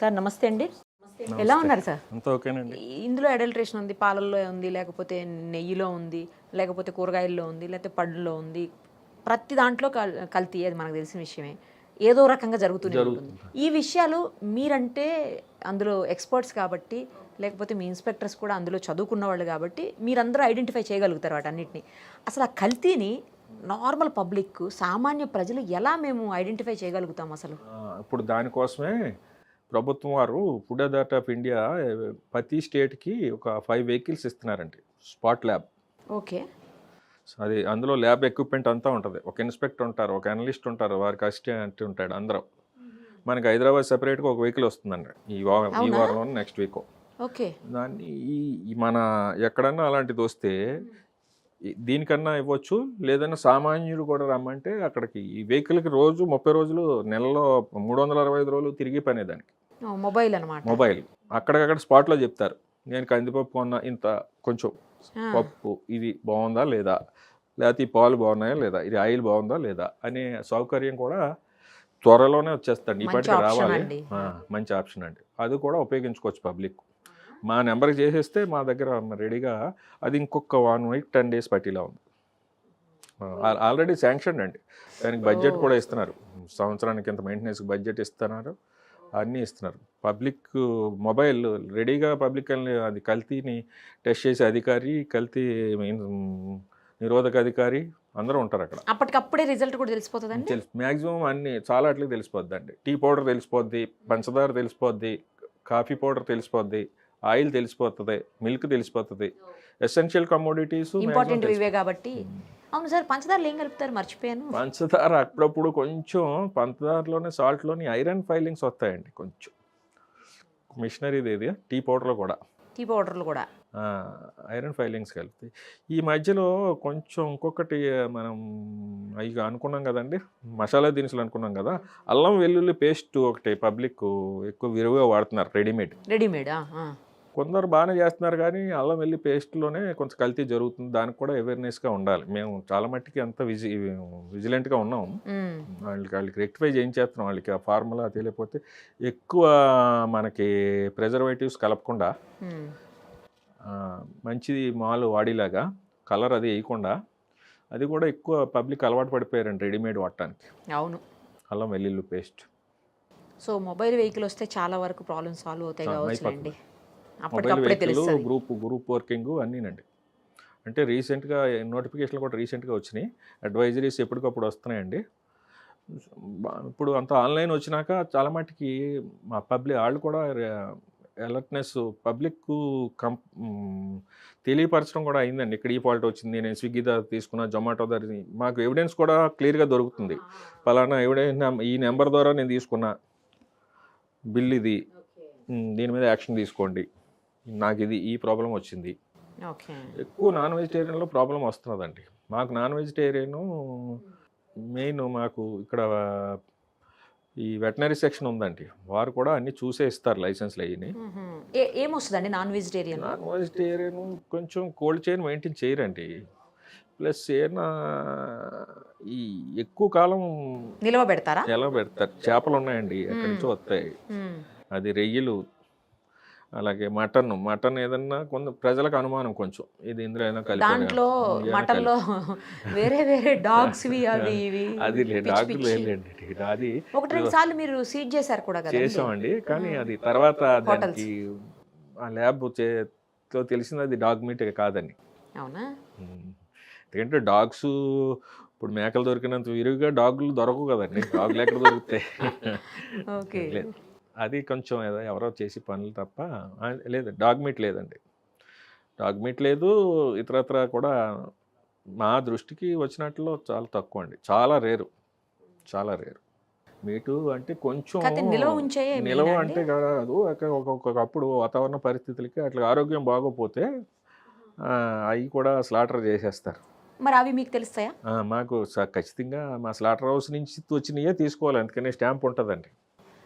Sir నమస్తే అండి. ఎలా ఉన్నారు సార్? అంతా ఓకేనండి. ఇందులో అడల్ట్రేషన్ ఉంది పాలల్లో ఉంది లేకపోతే నెయ్యిలో ఉంది లేకపోతే కూరగాయల్లో ఉంది లేకపోతే పళ్ళలో ఉంది. ప్రతి దాంట్లో కల్ కల్తీ అది మనకు తెలిసిన విషయమే. ఏదో రకంగా జరుగుతూనే ఉంటుంది. ఈ విషయాలు మీరంటే అందులో ఎక్స్పర్ట్స్ కాబట్టి లేకపోతే మీ ఇన్స్పెక్టర్స్ కూడా అందులో చదువుకున్న వాళ్ళు కాబట్టి మీరందరూ ఐడెంటిఫై చేయగలుగుతారు వాటన్నిటిని. అసలు ఆ కల్తీని నార్మల్ పబ్లిక్ సామాన్య ప్రజలు ఎలా మేము ఐడెంటిఫై చేయగలుగుతాం అసలు? ఇప్పుడు దానికోసమే ప్రభుత్వం వారు ఫుడ్ అథారిటీ ఆఫ్ ఇండియా ప్రతి స్టేట్కి ఒక ఫైవ్ వెహికల్స్ ఇస్తున్నారండి. Spot lab. ఓకే. అది అందులో ల్యాబ్ ఎక్విప్మెంట్ అంతా ఉంటుంది. ఒక ఇన్స్పెక్టర్ ఉంటారు ఒక అనలిస్ట్ ఉంటారు వారికి అసిస్టెంట్ ఉంటాడు అందరం. మనకి హైదరాబాద్ సెపరేట్గా ఒక వెహికల్ వస్తుందండి. ఈ వారం ఈ? వారంలో నెక్స్ట్ వీక్. ఓకే. దాన్ని ఈ మన ఎక్కడన్నా అలాంటిది వస్తే దీనికన్నా ఇవ్వచ్చు. లేదన్నా సామాన్యుడు కూడా రమ్మంటే అక్కడికి. ఈ వెహికల్కి రోజు ముప్పై రోజులు నెలలో మూడు వందల అరవై ఐదు రోజులు తిరిగి పనే దానికి మొబైల్ అనమాట మొబైల్. అక్కడికక్కడ స్పాట్లో చెప్తారు. నేను కందిపప్పు కొన్నా ఇంత కొంచెం పప్పు ఇది బాగుందా లేదా? లేకపోతే ఈ పాలు బాగున్నాయా లేదా? ఇది ఆయిల్ బాగుందా లేదా? అనే సౌకర్యం కూడా త్వరలోనే వచ్చేస్తాండి ఇప్పటికి రావాలి. మంచి ఆప్షన్ అండి. అది కూడా ఉపయోగించుకోవచ్చు పబ్లిక్. మా నెంబర్కి చేసేస్తే మా దగ్గర రెడీగా అది ఇంకొక వన్ వీక్ టెన్ డేస్ పట్టిలా ఉంది. ఆల్రెడీ శాంక్షన్ అండి. దానికి బడ్జెట్ కూడా ఇస్తున్నారు. సంవత్సరానికి ఇంత మెయింటెనెన్స్కి బడ్జెట్ ఇస్తున్నారు. అన్నీ ఇస్తున్నారు. పబ్లిక్ మొబైల్ రెడీగా పబ్లిక్ అది కల్తీని టెస్ట్ చేసే అధికారి కల్తీ నిరోధక అధికారి అందరూ ఉంటారు అక్కడ. అప్పటికప్పుడే రిజల్ట్ కూడా తెలిసిపోతుందండి? తెలుసు మ్యాక్సిమం అన్ని చాలా అట్లకి తెలిసిపోద్ది అండి టీ పౌడర్ తెలిసిపోద్ది పంచదార తెలిసిపోద్ది కాఫీ పౌడర్ తెలిసిపోద్ది ఆయిల్ తెలిసిపోతుంది మిల్క్ తెలిసిపోతుంది. ఎసెన్షియల్ కమోడిటీస్ ఇంపార్టెంట్ ఇవే కాబట్టి. అవును సార్ పంచదారలు ఏం కలుపుతారు? మర్చిపోయాను. పంచదార అప్పుడప్పుడు కొంచెం పంచదారలోనే సాల్ట్లోని ఐరన్ ఫైలింగ్స్ వస్తాయండి కొంచెం. మిషనరీది ఇది టీ పౌడర్లో కూడా. టీ పౌడర్లు కూడా. ఐరన్ ఫైలింగ్స్ కలుపుతాయి ఈ మధ్యలో కొంచెం ఇంకొకటి మనం అవి అనుకున్నాం కదండి మసాలా దినుసులు అనుకున్నాం కదా అల్లం వెల్లుల్లి పేస్ట్ ఒకటి పబ్లిక్ ఎక్కువ విరివిగా వాడుతున్నారు రెడీమేడ్. రెడీమేడా? కొందరు బాగానే చేస్తున్నారు కానీ అల్లం వెల్లి పేస్ట్లోనే కొంచెం కల్తీ జరుగుతుంది. దానికి కూడా అవేర్నెస్గా ఉండాలి. మేము చాలా మట్టికి అంత విజి విజిలెంట్గా ఉన్నాం. వాళ్ళకి వాళ్ళకి రెక్టిఫై చేయించేస్తున్నాం. వాళ్ళకి ఆ ఫార్ములా తెలియకపోతే ఎక్కువ మనకి ప్రిజర్వేటివ్స్ కలపకుండా మంచిది మాలు వాడిలాగా కలర్ అది వేయకుండా అది కూడా ఎక్కువ పబ్లిక్ అలవాటు పడిపోయారండి రెడీమేడ్ వాడటానికి. అవును. అల్లం వెల్లుల్లి పేస్ట్. సో మొబైల్ వెహికల్ వస్తే చాలా వరకు ప్రాబ్లమ్స్ సాల్వ్ అవుతాయి కావచ్చులేండి మొబైల్ అప్పటికప్పుడే వెహికల్ తెలుస్తుంది గ్రూప్ గ్రూప్ వర్కింగ్ అన్నీనండి. అంటే రీసెంట్గా నోటిఫికేషన్లు కూడా రీసెంట్గా వచ్చినాయి. అడ్వైజరీస్ ఎప్పటికప్పుడు వస్తున్నాయండి. ఇప్పుడు అంత ఆన్లైన్ వచ్చినాక చాలా మటుకి మా పబ్లిక్ వాళ్ళు కూడా అలర్ట్నెస్ పబ్లిక్ కం తెలియపరచడం కూడా అయిందండి. ఇక్కడ ఈ ఫాల్ట్ వచ్చింది నేను స్విగ్గీ ధర తీసుకున్నా జొమాటో తీ- మాకు ఎవిడెన్స్ కూడా క్లియర్గా దొరుకుతుంది. పలానా ఎవిడెన్స్ ఈ నెంబర్ ద్వారా నేను తీసుకున్నా. బిల్ ఇది దీని మీద యాక్షన్ తీసుకోండి. నాకు ఇది ఈ ప్రాబ్లం వచ్చింది. ఎక్కువ నాన్ వెజిటేరియన్లో ప్రాబ్లం వస్తున్నదండి. మాకు నాన్ వెజిటేరియన్ మెయిన్ మాకు ఇక్కడ ఈ వెటనరీ సెక్షన్ ఉందండి. వారు కూడా అన్ని చూసే ఇస్తారు లైసెన్స్లు అయ్యి ఏమొస్తుందండి నాన్ వెజిటేరియన్? నాన్ వెజిటేరియన్ కొంచెం కోల్డ్ చైన్ మెయింటైన్ చేయరండి. ప్లస్ ఏనా ఈ ఎక్కువ కాలం నిలవ పెడతారా ఎలా పెడతారు చేపలు ఉన్నాయండి ఎక్కడి నుంచో వస్తాయి. అది రొయ్యలు అలాగే మటన్ మటన్ ఏదన్నా కొంత ప్రజలకు అనుమానం కొంచెం. ఇది ఇందులో ఏదైనా కలిపి దాంట్లో మటన్లో వేరే వేరే డాగ్స్ అవి ఇవి అది పిచ్చి. లేదండి అది ఒకటి రెండు సార్లు మీరు సీట్ చేశారు కూడా కదా చేసామండి కానీ అది తర్వాత దానికి ఆ ల్యాబ్ చేతో తెలిసింది అది డాగ్ మీట్ కాదని. అవునా. ఎందుకంటే డాగ్స్ ఇప్పుడు మేకలు దొరికినంత విరివిగా డాగులు దొరకవు కదండి. డాగులు ఎక్కడ దొరుకుతాయి. ఓకే. అది కొంచెం ఏదో ఎవరో చేసి పనులు తప్ప లేదు డాగ్ మీట్ లేదండి. డాగ్ మీట్ లేదు ఇతరత్ర కూడా మా దృష్టికి వచ్చినట్లు చాలా తక్కువ అండి చాలా రేరు చాలా రేరు. మీటు అంటే కొంచెం నిల్వ అంటే కాదు ఒక- ఒక- ఒక్కొక్కప్పుడు వాతావరణ పరిస్థితులకి అట్లా ఆరోగ్యం బాగోపోతే అవి కూడా స్లాటర్ చేసేస్తారు. మరి అవి మీకు తెలుస్తాయా? మాకు ఖచ్చితంగా మా స్లాటర్ హౌస్ నుంచి వచ్చినయే తీసుకోవాలి అందుకనే స్టాంప్ ఉంటుందండి.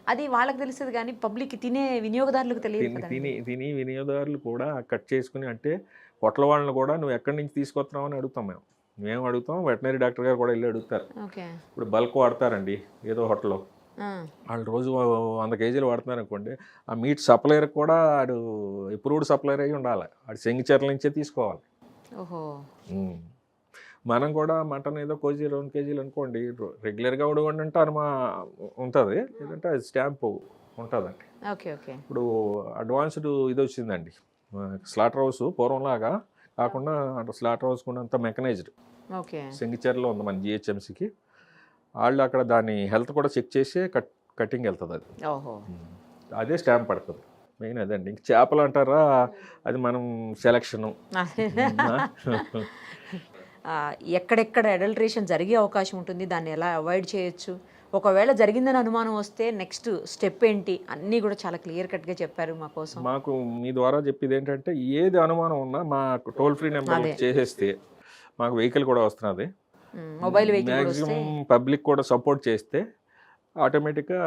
అది వాళ్ళకి తెలుస్తుంది కానీ పబ్లిక్ తినే వినియోగదారులకు తెలియదు తిని. తిని వినియోగదారులు కూడా కట్ చేసుకుని అంటే పొట్ల వాళ్ళని కూడా నువ్వు ఎక్కడి నుంచి తీసుకొస్తున్నావు అని అడుగుతాం మేము. మేము అడుగుతాం వెటనరీ డాక్టర్ గారు కూడా వెళ్ళి అడుగుతారు. ఇప్పుడు బల్క్ వాడతారండి ఏదో హోటల్లో. వాళ్ళు రోజు వంద కేజీలు వాడుతున్నారు అనుకోండి ఆ మీట్ సప్లైర్ కూడా ఆడు అప్రూవ్డ్ సప్లైర్ అయి ఉండాలి. ఆడు చెంగిచెర్ల నుంచే తీసుకోవాలి. ఓహో. మనం కూడా మటన్ ఏదో కేజీ రెండు కేజీలు అనుకోండి రెగ్యులర్గా ఉడవండి అంటే అనుమా ఉంటుంది. లేదంటే అది స్టాంపు ఉంటుందండి. Okay okay. ఇప్పుడు అడ్వాన్స్డ్ ఇది వచ్చిందండి. స్లాటర్ హౌస్ పూర్వంలాగా కాకుండా స్లాటర్ హౌస్ కూడా అంతా మెకనైజ్డ్. ఓకే. సింగిచర్లో ఉంది మన జిహెచ్ఎంసీకి. వాళ్ళు అక్కడ దాని హెల్త్ కూడా చెక్ చేసి కట్ కటింగ్ వెళ్తుంది అది. అదే స్టాంప్ పడుతుంది. మెయిన్ అదండి. ఇంక చేపలు అంటారా అది మనం సెలక్షను. ఎక్కడెక్కడ అడల్ట్రేషన్ జరిగే అవకాశం ఉంటుంది దాన్ని ఎలా అవాయిడ్ చేయొచ్చు? ఒకవేళ జరిగిందని అనుమానం వస్తే నెక్స్ట్ స్టెప్ ఏంటి? అన్నీ కూడా చాలా క్లియర్ కట్గా చెప్పారు మా కోసం. మాకు మీ ద్వారా చెప్పేది ఏంటంటే ఏది అనుమానం ఉన్నా మా టోల్ ఫ్రీ నెంబర్. చేసేస్తే మాకు వెహికల్ కూడా వస్తున్నది. మొబైల్ మ్యాక్సిమం పబ్లిక్ కూడా సపోర్ట్ చేస్తే ఆటోమేటిక్గా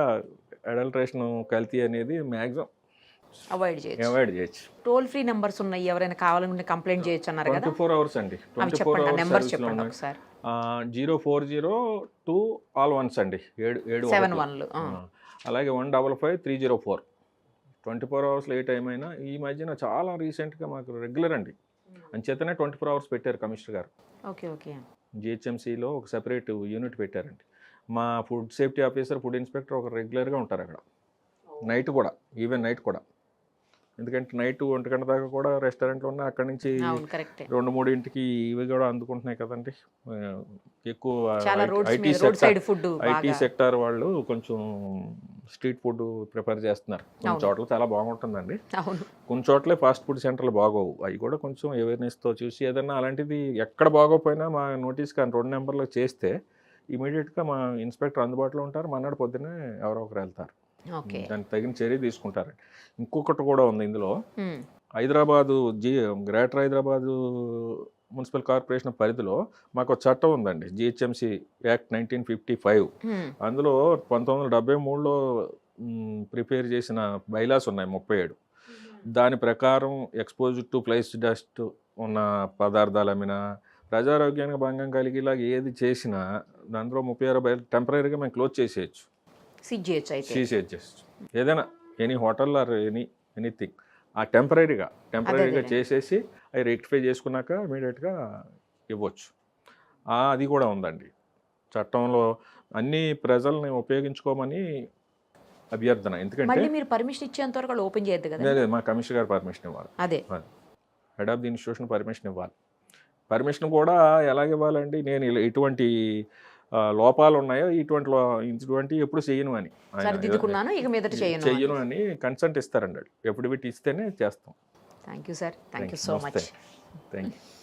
అడల్ట్రేషన్ కల్తీ అనేది మ్యాక్సిమం అవాయిడ్ చేయొచ్చు. అవాయిడ్ చేయొచ్చు. టోల్ ఫ్రీ నెంబర్స్ ఉన్నాయి. ఎవరైనా కావాలనుకుంటే కంప్లైంట్ చేయొచ్చు అన్నారు కదా. ఫోర్ అవర్స్ అండి. ట్వంటీ ఫోర్ చెప్పండి నెంబర్స్ చెప్పండి ఒకసారి. Zero four zero two all ones అండి. ఏడు ఏడు సెవెన్. వన్లు అలాగే one double five three zero four twenty four అవర్స్లో ఏ టైం అయినా ఈ మధ్యన చాలా రీసెంట్గా మాకు రెగ్యులర్ అండి. అంచేతనే ట్వంటీ ఫోర్ అవర్స్ పెట్టారు కమిషనర్ గారు. Okay okay. జిహెచ్ఎంసీలో ఒక సెపరేట్ యూనిట్ పెట్టారండి. మా food safety officer food inspector ఒక రెగ్యులర్గా ఉంటారు అక్కడ. నైట్ కూడా ఈవెన్ నైట్ కూడా. ఎందుకంటే నైట్ ఒంటి గంట దాకా కూడా రెస్టారెంట్లో ఉన్న అక్కడి నుంచి రెండు మూడు ఇంటికి ఇవి కూడా అందుకుంటున్నాయి కదండి. ఎక్కువ ఐటీ ఫుడ్ ఐటీ సెక్టార్ వాళ్ళు కొంచెం స్ట్రీట్ ఫుడ్ ప్రిపేర్ చేస్తున్నారు. కొన్ని. చోట్ల చాలా బాగుంటుందండి. కొన్ని చోట్లే ఫాస్ట్ ఫుడ్ సెంటర్లు బాగోవు. అవి కూడా కొంచెం అవేర్నెస్తో చూసి ఏదైనా అలాంటిది ఎక్కడ బాగోపోయినా మా నోటీస్ కానీ రెండు నెంబర్లు చేస్తే ఇమీడియట్గా మా ఇన్స్పెక్టర్ అందుబాటులో ఉంటారు. మన్నాడు పొద్దునే ఎవరో ఒకరు వెళ్తారు. దానికి తగిన చర్య తీసుకుంటారు ఇంకొకటి కూడా ఉంది ఇందులో. Hyderabad G greater Hyderabad municipal corporation పరిధిలో మాకు ఒక చట్టం ఉందండి. GHMC act nineteen fifty five. అందులో పంతొమ్మిది వందల డెబ్బై మూడులో ప్రిపేర్ చేసిన బైలాస్ ఉన్నాయి ముప్పై ఏడు. దాని ప్రకారం ఎక్స్పోజ్ టు ప్లేస్ డస్ట్ ఉన్న పదార్థాలు అమ్మినా ప్రజారోగ్యానికి భంగం కలిగేలాగా ఏది చేసినా దాంట్లో ముప్పై ఆరు బయలు టెంపరీగా మేము క్లోజ్ చేసేయచ్చు. సిట్ చేయొచ్చు అయితే. సీసేజ్ చేసి ఏదైనా any hotel or any anything. ఆ టెంపరీగా టెంపరీగా. చేసేసి అవి రెక్టిఫై చేసుకున్నాక ఇమీడియట్గా ఇవ్వచ్చు. అది కూడా ఉందండి. చట్టంలో అన్ని ప్రజల్ని ఉపయోగించుకోమని అభ్యర్థన. ఎందుకంటే మీరు పర్మిషన్ ఇచ్చేంత వరకు ఓపెన్ చేయొద్దు కదా? లేదు మా కమిషనర్ గారు పర్మిషన్ ఇవ్వాలి. అదే. Head of the institution permission ఇవ్వాలి. పర్మిషన్ కూడా ఎలాగ ఇవ్వాలండి? నేను ఇటువంటి లోపాలు ఉన్నాయో ఇటువంటి ఇటువంటి ఎప్పుడు చేయను అని ఆయన సరిదిద్దుకున్నాను ఇక మీదట చేయను చెయ్యను అని. కన్సెంట్ ఇస్తారండి ఎప్పుడు ఇస్తేనే చేస్తాం. Thank you sir thank you. So. Much thank you